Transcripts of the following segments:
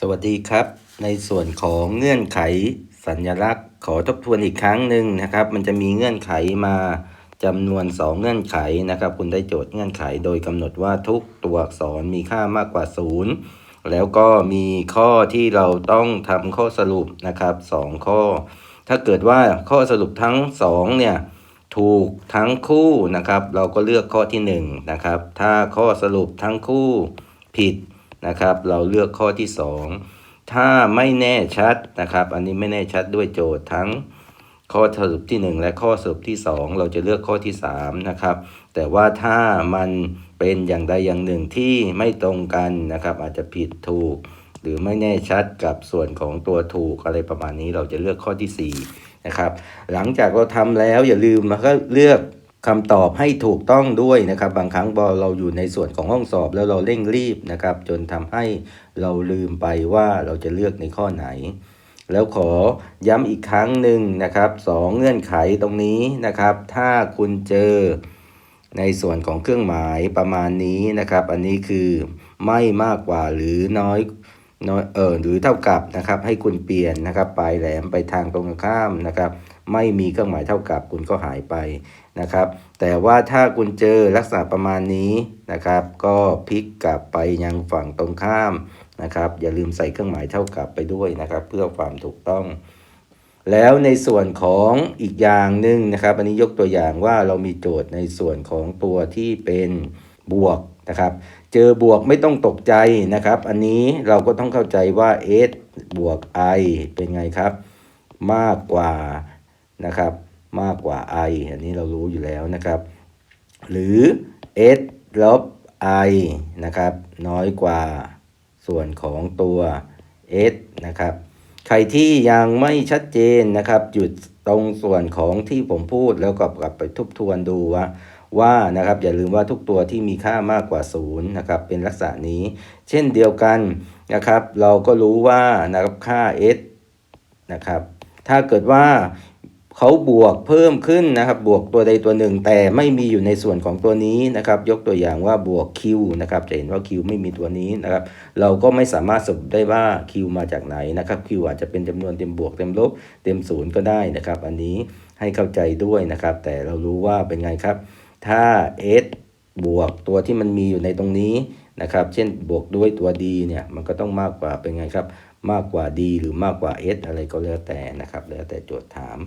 สวัสดีครับ ในส่วนของเงื่อนไขสัญลักษณ์ ขอทบทวนอีกครั้งหนึ่งนะครับ มันจะมีเงื่อนไขมาจำนวน 2 เงื่อนไขนะครับ คุณได้โจทย์เงื่อนไขโดยกำหนดว่าทุกตัวอักษรมีค่ามากกว่า 0 แล้วก็มีข้อที่เราต้องทำข้อสรุปนะครับ 2 ข้อ ถ้าเกิดว่าข้อสรุปทั้ง 2 เนี่ยถูกทั้งคู่นะครับ เราก็เลือกข้อที่1นะครับถ้าข้อสรุปทั้งคู่ผิด นะครับ เราเลือกข้อที่ 2 ถ้าไม่แน่ชัดนะครับ อันนี้ไม่แน่ชัดด้วยโจทย์ทั้งข้อสรุปที่ 1 และข้อสรุปที่ 2 เราจะเลือกข้อที่3นะครับแต่ว่าถ้ามันเป็นอย่างใดอย่างหนึ่งที่ไม่ตรงกันนะครับ อาจจะผิดถูก หรือไม่แน่ชัดกับส่วนของตัวถูกอะไรประมาณนี้เราจะเลือกข้อที่4นะครับหลังจากเราทำแล้วอย่าลืมแล้วก็เลือก คำตอบให้ถูกต้องด้วยนะครับ บางครั้งพอเราอยู่ในส่วนของห้องสอบแล้วเราเร่งรีบนะครับ จนทำให้เราลืมไปว่าเราจะเลือกในข้อไหน แล้วขอย้ำอีกครั้งหนึ่งนะครับสองเงื่อนไขตรงนี้นะครับ ถ้าคุณเจอในส่วนของเครื่องหมายประมาณนี้นะครับ อันนี้คือไม่มากกว่าหรือน้อยน้อยเออหรือเท่ากับนะครับ ให้คุณเปลี่ยนนะครับ ปลายแหลมไปทางตรงข้ามนะครับ ไม่มีเครื่องหมายเท่ากับคุณก็หายไป นะครับ แต่ว่าถ้าคุณเจอลักษณะประมาณนี้นะครับ ก็พลิกกลับไปยังฝั่งตรงข้ามนะครับ อย่าลืมใส่เครื่องหมายเท่ากับไปด้วยนะครับ เพื่อความถูกต้อง แล้วในส่วนของอีกอย่างหนึ่งนะครับ อันนี้ยกตัวอย่างว่าเรามีโจทย์ในส่วนของตัวที่เป็นบวกนะครับ เจอบวกไม่ต้องตกใจนะครับ อันนี้เราก็ต้องเข้าใจว่า s บวก i เป็นไงครับ มากกว่านะครับ มากกว่า i อันนี้เรารู้อยู่แล้วนะครับ หรือ s ลบ i นะครับ น้อยกว่าส่วนของตัว s นะครับ ใครที่ยังไม่ชัดเจนนะครับ หยุดตรงส่วนของที่ผมพูดแล้วก็กลับไปทบทวนดูว่าว่านะครับอย่าลืมว่าทุกตัวที่มีค่ามากกว่า0นะครับเป็นลักษณะนี้ เช่นเดียวกันนะครับ เราก็รู้ว่านะครับค่า s นะครับถ้าเกิดว่า เขาบวกเพิ่มขึ้นนะครับ บวกตัวใดตัวหนึ่ง แต่ไม่มีอยู่ในส่วนของตัวนี้นะครับ ยกตัวอย่างว่าบวก q นะครับ จะเห็นว่า q ไม่มีตัวนี้นะครับ เราก็ไม่สามารถสรุปได้ว่า q มาจากไหนนะครับ q อาจจะเป็นจำนวนเต็มบวกเต็มลบเต็มศูนย์ก็ได้นะครับ อันนี้ให้เข้าใจด้วยนะครับ แต่เรารู้ว่าเป็นไงครับ ถ้า s บวกตัวที่มันมีอยู่ในตรงนี้นะครับ เช่นบวกด้วยตัว d เนี่ย มันก็ต้องมากกว่าเป็นไงครับ มากกว่า d หรือมากกว่า s อะไรก็แล้วแต่นะครับ แล้วแต่โจทย์ถาม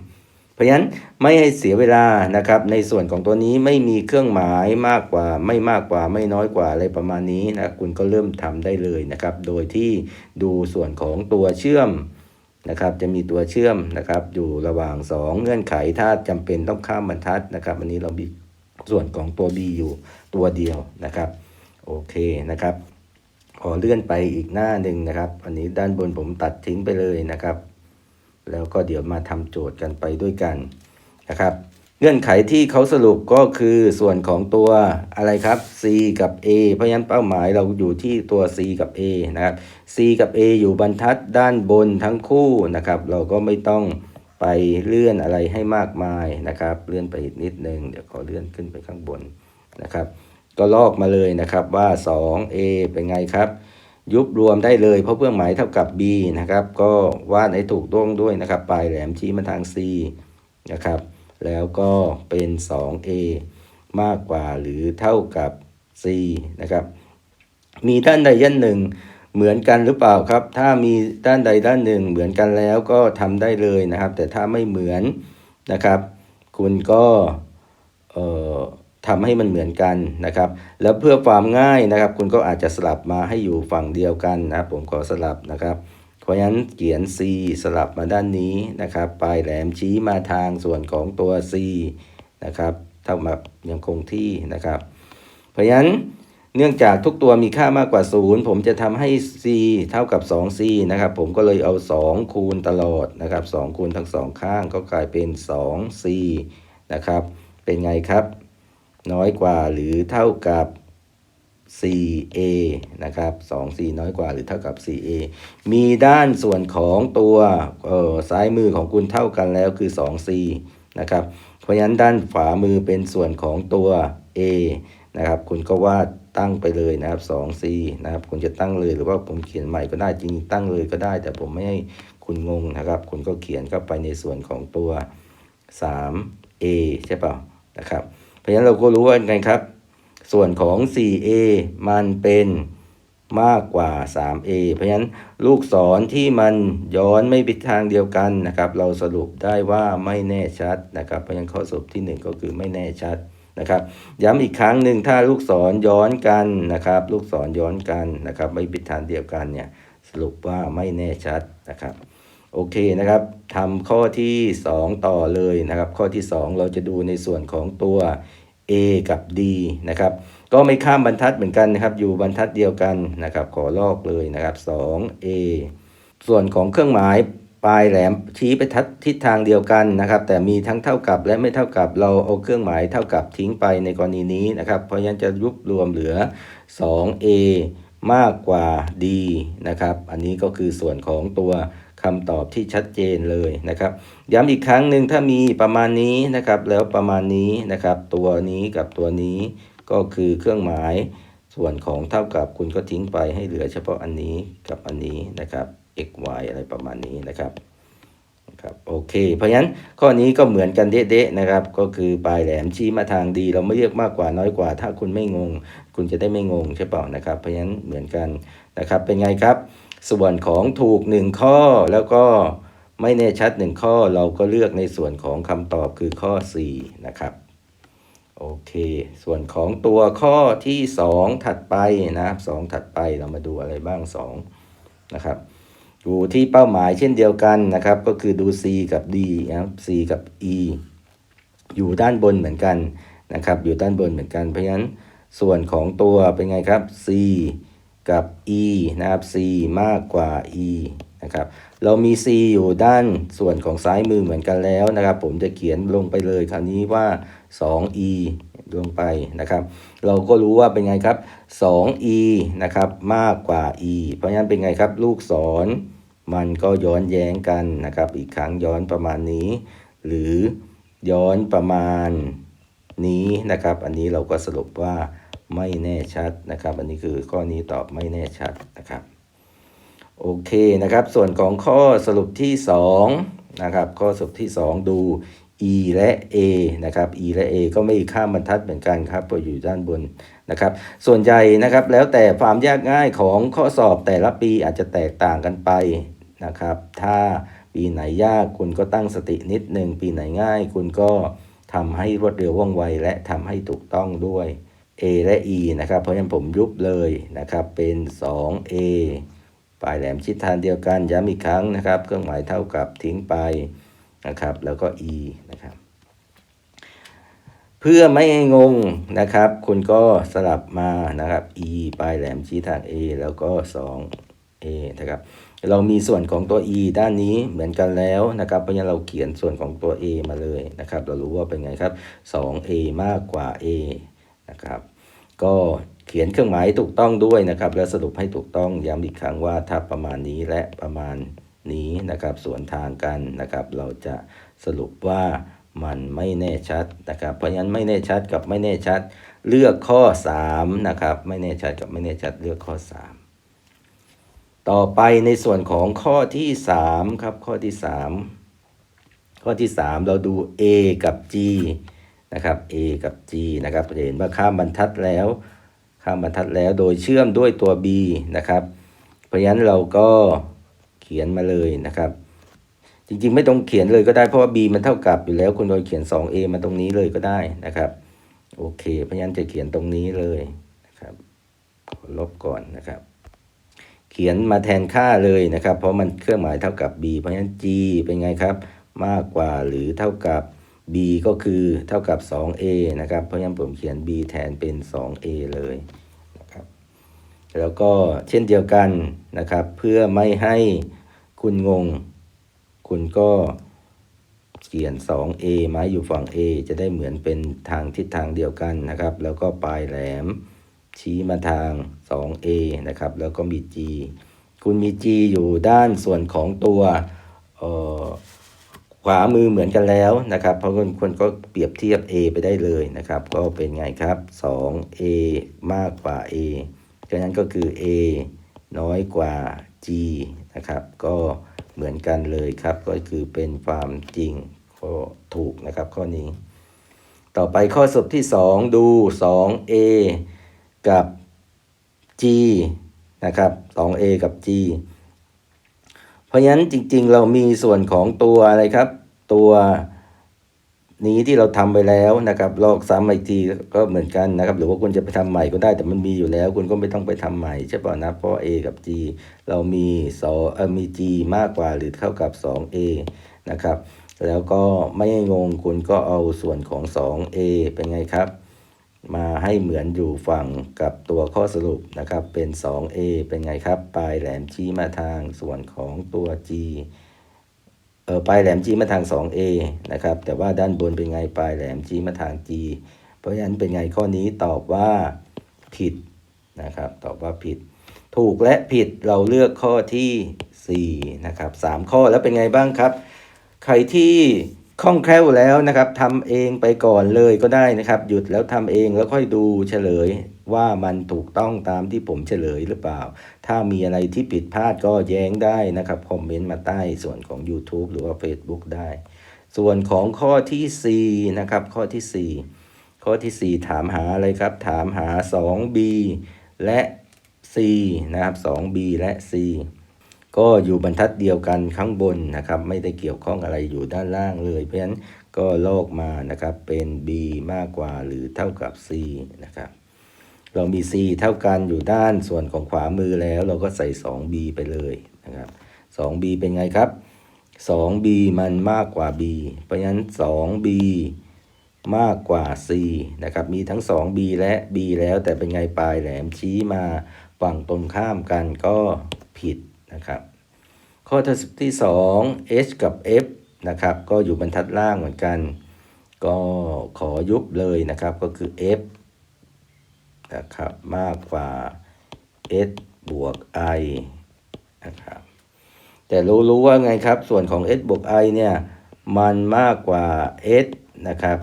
ราะฉะนั้นไม่ให้เสียเวลานะครับในส่วนของตัวนี้ไม่มีเครื่องหมายมากกว่าไม่มากกว่าไม่น้อยกว่าอะไรประมาณนี้นะคุณก็เริ่มทำได้เลยนะครับ โดยที่ดูส่วนของตัวเชื่อมนะครับจะมีตัวเชื่อมนะครับอยู่ระหว่าง 2 เงื่อนไขถ้าจำเป็นต้องข้ามบรรทัดนะครับ อันนี้เรามีส่วนของตัว b อยู่ตัวเดียวนะครับโอเคนะครับขอเลื่อนไปอีกหน้าหนึ่งนะครับ อันนี้ด้านบนผมตัดทิ้งไปเลยนะครับ แล้วก็เดี๋ยวมาทำโจทย์กันไปด้วยกันนะครับ เงื่อนไขที่เขาสรุปก็คือส่วนของตัวอะไรครับ c กับ a เพราะฉะนั้นเป้าหมายเราอยู่ที่ตัว c กับ a นะครับ c กับ a อยู่บรรทัดด้านบนทั้งคู่นะครับ เราก็ไม่ต้องไปเลื่อนอะไรให้มากมายนะครับ เลื่อนไปนิดนึงเดี๋ยวขอเลื่อนขึ้นไปข้างบนนะครับ ก็ลอกมาเลยนะครับว่า 2a เป็นไงครับ ยุบรวมได้เลย เพราะเครื่องหมายเท่ากับ b นะครับ ก็วาดให้ถูกต้องด้วยนะครับ ปลายแหลมชี้มาทาง c นะครับ แล้วก็เป็น 2a มากกว่าหรือเท่ากับ c นะครับ มีด้านใดด้านหนึ่งเหมือนกันหรือเปล่าครับ ถ้ามีด้านใดด้านหนึ่งเหมือนกันแล้วก็ทำได้เลยนะครับ แต่ถ้าไม่เหมือนนะครับ คุณก็เอ่อ ทำให้มันเหมือนกันนะครับ แล้วเพื่อความง่ายนะครับ คุณก็อาจจะสลับมาให้อยู่ฝั่งเดียวกันนะครับผมขอสลับนะครับ เพราะฉะนั้นเขียน c สลับมาด้านนี้นะครับ ปลายแหลมชี้มาทางส่วนของตัว c นะครับเท่ากับยังคงที่นะครับ เพราะฉะนั้นเนื่องจากทุกตัวมีค่ามากกว่า 0 ผมจะทำให้ c เท่ากับ 2c นะครับ ผมก็เลยเอา 2 คูณตลอดนะครับ 2 คูณทั้งสองข้างก็กลายเป็น 2c นะครับ เป็นไงครับ น้อยกว่าหรือเท่ากับ 4a นะครับ 2c น้อยกว่าหรือเท่ากับ 4a มีด้านส่วนของตัวออซ้ายมือของคุณเท่ากันแล้วคือ 2c นะครับ เพราะฉะนั้นด้านขวามือเป็นส่วนของตัว a นะครับ คุณก็วาดตั้งไปเลยนะครับ 2c นะครับ คุณจะตั้งเลยหรือว่าผมเขียนใหม่ก็ได้จริงตั้งเลยก็ได้ แต่ผมไม่ให้คุณงงนะครับ คุณก็เขียนเข้าไปในส่วนของตัว 3a ใช่เปล่านะครับ ราะฉะนั้นเราก็รู้ว่าไงครับ ส่วนของ 4a มันเป็นมากกว่า 3a เพราะฉะนั้นลูกศรที่มันย้อนไม่ไปทางเดียวกันนะครับ เราสรุปได้ว่าไม่แน่ชัดนะครับ เพราะฉะนั้นข้อสรุปที่ 1 ก็คือไม่แน่ชัดนะครับ ย้ำอีกครั้งหนึ่งถ้าลูกศรย้อนกันนะครับ ลูกศรย้อนกันนะครับ ไม่ไปทางเดียวกันเนี่ยสรุปว่าไม่แน่ชัดนะครับโอเคนะครับทำข้อที่ 2 ต่อเลยนะครับ ข้อที่ 2 เราจะดูในส่วนของตัว A กับ D นะครับก็ไม่ข้ามบรรทัดเหมือนกันนะครับ อยู่บรรทัดเดียวกันนะครับ ขอลอกเลยนะครับ 2A ส่วนของเครื่องหมายปลายแหลมชี้ไปทัดทิศทางเดียวกันนะครับ แต่มีทั้งเท่ากับและไม่เท่ากับเราเอาเครื่องหมายเท่ากับทิ้งไปในกรณีนี้นะครับ เพราะฉะนั้นจะยุบรวมเหลือ 2A มากกว่า D นะครับ อันนี้ก็คือส่วนของตัว คำตอบที่ชัดเจนเลยนะครับ ย้ำอีกครั้งหนึ่งถ้ามีประมาณนี้นะครับ แล้วประมาณนี้นะครับ ตัวนี้กับตัวนี้ก็คือเครื่องหมาย ส่วนของเท่ากับคุณก็ทิ้งไปให้เหลือเฉพาะอันนี้กับอันนี้นะครับ x y อะไรประมาณนี้นะครับครับโอเค เพราะฉะนั้นข้อนี้ก็เหมือนกันเด๊ะๆนะครับ ก็คือปลายแหลมชี้มาทางดี เราไม่เรียกมากกว่าน้อยกว่า ถ้าคุณไม่งง คุณจะได้ไม่งงใช่เปล่านะครับ เพราะฉะนั้นเหมือนกันนะครับ เป็นไงครับ ส่วนของถูก 1 ข้อแล้วก็ไม่แน่ชัด 1 ข้อเราก็เลือกในส่วนของคำตอบคือข้อ 4 นะครับโอเค ส่วนของตัวข้อที่ 2 ถัดไปนะครับ2ถัดไปเรามาดูอะไรบ้าง2นะครับอยู่ที่เป้าหมายเช่นเดียวกันนะครับ ก็คือดู C กับ D นะครับ C กับ E อยู่ด้านบนเหมือนกันนะครับ อยู่ด้านบนเหมือนกัน เพราะฉะนั้นส่วนของตัวเป็นไงครับ C กับ E นะครับ C มากกว่า E นะครับ เรามี C อยู่ด้านส่วนของซ้ายมือเหมือนกันแล้วนะครับ ผมจะเขียนลงไปเลยคราวนี้ว่า 2E ลงไปนะครับ เราก็รู้ว่าเป็นไงครับ 2E นะครับ มากกว่า E เพราะฉะนั้นเป็นไงครับ ลูกศรมันก็ย้อนแย้งกันนะครับ อีกครั้งย้อนประมาณนี้ หรือย้อนประมาณนี้นะครับ อันนี้เราก็สรุปว่า ไม่แน่ชัดนะครับ อันนี้คือข้อนี้ตอบไม่แน่ชัดนะครับโอเคนะครับ ส่วนของข้อสรุปที่2นะครับข้อสรุปที่ 2 ดู e และ a นะครับ e และ a ก็ไม่ข้ามบรรทัดเหมือนกันครับพราะอยู่ด้านบนนะครับ ส่วนใหญ่นะครับแล้วแต่ความยากง่ายของข้อสอบแต่ละปีอาจจะแตกต่างกันไปนะครับ ถ้าปีไหนยากคุณก็ตั้งสตินิดหนึ่งปีไหนง่าย คุณก็ทำให้รวดเร็วว่องไวและทำให้ถูกต้องด้วย A และ E นะครับ เพราะฉะนั้นผมยุบเลยนะครับ เป็น 2A ปลายแหลมชิดทางเดียวกัน ย้ำอีกครั้งนะครับ เครื่องหมายเท่ากับทิ้งไปนะครับ แล้วก็ E นะครับ เพื่อไม่ให้งงนะครับ คุณก็สลับมานะครับ E ปลายแหลมชี้ทาง A แล้วก็ 2A นะครับ เรามีส่วนของตัว e ด้านนี้เหมือนกันแล้วนะครับ เพราะฉะนั้นเราเขียนส่วนของตัว a มาเลยนะครับ เรารู้ว่าเป็นไงครับ 2a มากกว่า a นะครับก็เขียนเครื่องหมายถูกต้องด้วยนะครับ และสรุปให้ถูกต้องย้ำอีกครั้งว่าถ้าประมาณนี้และประมาณนี้นะครับส่วนทางกันนะครับ เราจะสรุปว่ามันไม่แน่ชัดนะครับ เพราะฉะนั้นไม่แน่ชัดกับไม่แน่ชัด เลือกข้อ3นะครับไม่แน่ชัดกับไม่แน่ชัดเลือกข้อ 3 ต่อไปในส่วนของข้อที่3ครับข้อที่ 3 ข้อที่ 3 เราดู A กับ G นะครับ A กับ G นะครับจะเห็นว่าข้ามบรรทัดแล้ว ข้ามบรรทัดแล้วโดยเชื่อมด้วยตัว B นะครับ เพราะฉะนั้นเราก็เขียนมาเลยนะครับ จริงๆไม่ต้องเขียนเลยก็ได้เพราะว่า b มันเท่ากับอยู่แล้วคุณโดยเขียน 2a มาตรงนี้เลยก็ได้นะครับโอเค เพราะฉะนั้นจะเขียนตรงนี้เลยนะครับลบก่อนนะครับ เขียนมาแทนค่าเลยนะครับ เพราะมันเครื่องหมายเท่ากับ b เพราะฉะนั้น g เป็นไงครับ มากกว่าหรือเท่ากับ b ก็คือเท่ากับ 2a นะครับ เพราะฉะนั้นผมเขียน b แทนเป็น 2a เลยนะครับ แล้วก็เช่นเดียวกันนะครับ เพื่อไม่ให้คุณงง คุณก็เขียน 2a ไม้อยู่ฝั่ง a จะได้เหมือนเป็นทางทิศทางเดียวกันนะครับ แล้วก็ปลายแหลมชี้มาทาง 2a นะครับ แล้วก็มี g คุณมี g อยู่ด้านส่วนของตัวเอ่อ ขวามือเหมือนกันแล้วนะครับ เพราะคนคนก็เปรียบเทียบ a ไปได้เลยนะครับ ก็เป็นไงครับ 2a มากกว่า a ฉะนั้นก็คือ a น้อยกว่า g นะครับ ก็เหมือนกันเลยครับ ก็คือเป็นความจริงก็ถูกนะครับข้อนี้ ต่อไปข้อสรุปที่ 2 ดู 2a กับ g นะครับ 2a กับ g เพราะฉะนั้นจริงๆ เรามีส่วนของตัวอะไรครับ ตัวนี้ที่เราทำไปแล้วนะครับลอกซ้ำอีกทีก็เหมือนกันนะครับ หรือว่าคุณจะไปทำใหม่ก็ได้แต่มันมีอยู่แล้ว คุณก็ไม่ต้องไปทำใหม่ใช่ป่ะนะเพราะ a กับ g เรามีสอเออมี g มากกว่าหรือเท่ากับ 2a นะครับ แล้วก็ไม่งงคุณก็เอาส่วนของ 2a เป็นไงครับ มาให้เหมือนอยู่ฝั่งกับตัวข้อสรุปนะครับ เป็น 2a เป็นไงครับ ปลายแหลมชี้มาทางส่วนของตัว g เออปลายแหลมชี้มาทาง 2a นะครับ แต่ว่าด้านบนเป็นไงปลายแหลมชี้มาทาง g เพราะฉะนั้นเป็นไงข้อนี้ตอบว่าผิดนะครับ ตอบว่าผิด ถูกและผิดเราเลือกข้อที่ 4 นะครับสามข้อแล้วเป็นไงบ้างครับ ใครที่ คล่องแคล่วแล้วนะครับทำเองไปก่อนเลยก็ได้นะครับ หยุดแล้วทำเองแล้วค่อยดูเฉลยว่ามันถูกต้องตามที่ผมเฉลยหรือเปล่า ถ้ามีอะไรที่ผิดพลาดก็แย้งได้นะครับคอมเมนต์มาใต้ส่วนของ YouTube หรือว่า Facebook ได้ ส่วนของข้อทีสี่4นะครับข้อทีสี่4 ข้อทีสี่ 4 ถามหาอะไรครับ ถามหา 2b และ c นะครับ 2b และ c ก็อยู่บรรทัดเดียวกันข้างบนนะครับ ไม่ได้เกี่ยวข้องอะไรอยู่ด้านล่างเลย เพราะฉะนั้นก็ลอกมานะครับเป็น b มากกว่าหรือเท่ากับ c นะครับเรามี c เท่ากันอยู่ด้านส่วนของขวามือแล้ว เราก็ใส่ 2b ไปเลยนะครับ 2b เป็นไงครับ 2b มันมากกว่า b เพราะฉะนั้น 2b มากกว่า c นะครับ มีทั้ง 2b และ b แล้วแต่เป็นไงปลายแหลมชี้มาฝั่งตรงข้ามกันก็ผิด นะครับข้อที่ 2 h กับ f นะครับก็อยู่บรรทัดล่างเหมือนกัน ก็ขอยุบเลยนะครับก็คือ f นะครับมากกว่า s บวก i นะครับแต่รู้รู้ว่าไงครับ ส่วนของ s บวก i เนี่ยมันมากกว่า s นะครับ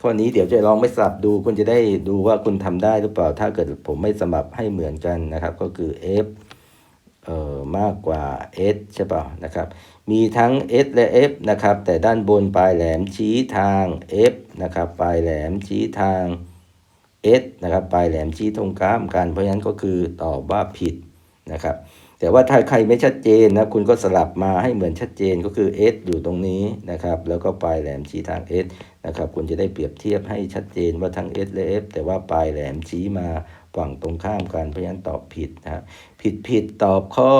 ข้อนี้เดี๋ยวจะลองไม่สลับดูคุณจะได้ดูว่าคุณทำได้หรือเปล่าถ้าเกิดผมไม่สมับให้เหมือนกันนะครับ ก็คือ f เอ่อ มากกว่า s ใช่เปล่านะครับ มีทั้ง s และ f นะครับ แต่ด้านบนปลายแหลมชี้ทาง f นะครับ ปลายแหลมชี้ทาง s นะครับ ปลายแหลมชี้ตรงข้ามกัน เพราะฉะนั้นก็คือตอบว่าผิดนะครับ แต่ว่าถ้าใครไม่ชัดเจนนะ คุณก็สลับมาให้เหมือนชัดเจนก็คือ s อยู่ตรงนี้นะครับ แล้วก็ปลายแหลมชี้ทาง s นะครับ คุณจะได้เปรียบเทียบให้ชัดเจนว่าทั้ง s และ f แต่ว่าปลายแหลมชี้มา ฝั่งตรงข้ามกันเพราะฉะนั้นตอบผิดนะครับผิดผิดตอบข้อ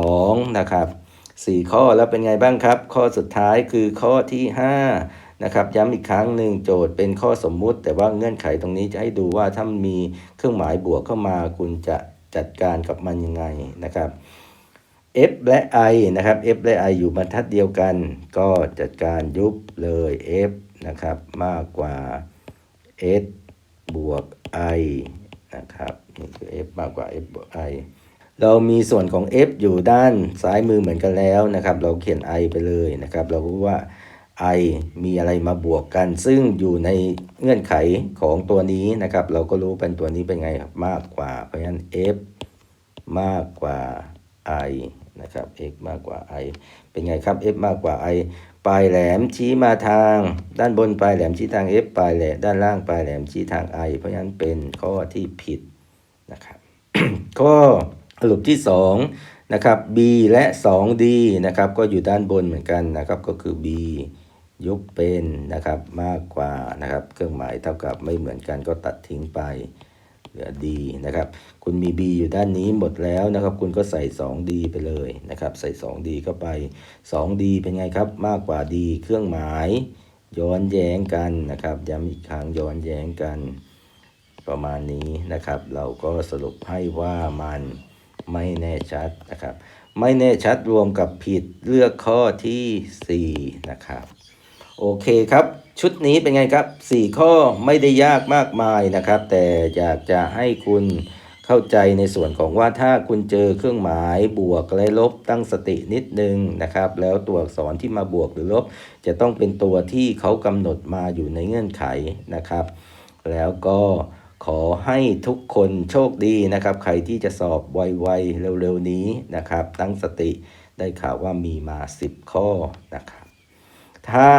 2 นะครับ 4 ข้อแล้วเป็นไงบ้างครับ ข้อสุดท้ายคือข้อที่ 5 นะครับ ย้ำอีกครั้งหนึ่งโจทย์เป็นข้อสมมุติ แต่ว่าเงื่อนไขตรงนี้จะให้ดูว่าถ้ามีเครื่องหมายบวกเข้ามาคุณจะจัดการกับมันยังไงนะครับ f และ i นะครับ f และ i อยู่บรรทัดเดียวกัน ก็จัดการยุบเลย f นะครับ มากกว่า s บวก i นะครับนี่คือ f มากกว่า f บวก i เรามีส่วนของ f อยู่ด้านซ้ายมือเหมือนกันแล้วนะครับ เราเขียน i ไปเลยนะครับ เรารู้ว่า i มีอะไรมาบวกกัน ซึ่งอยู่ในเงื่อนไขของตัวนี้นะครับ เราก็รู้เป็นตัวนี้เป็นไงครับมากกว่า เพราะฉะนั้น f มากกว่า i นะครับ x มากกว่า i เป็นไงครับ f มากกว่า i ปลายแหลมชี้มาทาง ด้านบนปลายแหลมชี้ทาง f ปลายแหลมด้านล่างปลายแหลมชี้ทาง i เพราะฉะนั้นเป็นข้อที่ผิดนะครับข้อสรุปที่ 2 นะครับ b และ 2d นะครับ ก็อยู่ด้านบนเหมือนกันนะครับ ก็คือ b ยุบเป็นนะครับมากกว่านะครับ เครื่องหมายเท่ากับไม่เหมือนกันก็ตัดทิ้งไป เหลือ d นะครับ คุณมี b อยู่ด้านนี้หมดแล้วนะครับ คุณก็ใส่ 2d ไปเลยนะครับ ใส่ 2d เข้าไป 2d เป็นไงครับ มากกว่า d เครื่องหมาย ย้อนแย้งกันนะครับ ย้ำอีกครั้งย้อนแย้งกัน ประมาณนี้นะครับ เราก็สรุปให้ว่ามันไม่แน่ชัดนะครับ ไม่แน่ชัดรวมกับผิดเลือกข้อทีสี่4 นะครับ โอเคครับ ชุดนี้เป็นไงครับ 4 ข้อไม่ได้ยากมากมายนะครับ แต่อยากจะให้คุณเข้าใจในส่วนของว่าถ้าคุณเจอเครื่องหมายบวกและลบตั้งสตินิดนึงนะครับ แล้วตัวอักษรที่มาบวกหรือลบ จะต้องเป็นตัวที่เขากำหนดมาอยู่ในเงื่อนไขนะครับ แล้วก็ขอให้ทุกคนโชคดีนะครับ ใครที่จะสอบไวๆเร็วๆนี้นะครับ ตั้งสติได้ข่าวว่ามีมา 10 ข้อนะครับ ถ้า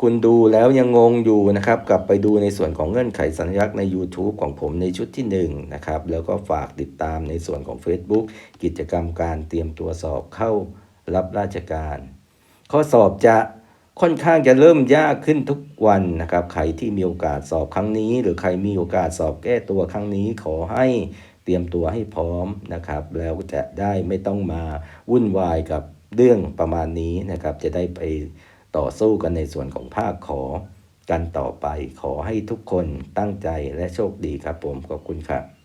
คุณดูแล้วยังงงอยู่นะครับ กลับไปดูในส่วนของเงื่อนไขสัญลักษณ์ใน YouTube ของผมในชุดที่1นะครับ แล้วก็ฝากติดตามในส่วนของ Facebook กิจกรรมการเตรียมตัวสอบเข้ารับราชการ ข้อสอบจะค่อนข้างจะเริ่มยากขึ้นทุกวันนะครับ ใครที่มีโอกาสสอบครั้งนี้ หรือใครมีโอกาสสอบแก้ตัวครั้งนี้ขอให้เตรียมตัวให้พร้อมนะครับ แล้วจะได้ไม่ต้องมาวุ่นวายกับเรื่องประมาณนี้นะครับ จะได้ไป ต่อสู้กันในส่วนของภาคขอ กันต่อไปขอให้ทุกคนตั้งใจและโชคดีครับผมขอบคุณครับ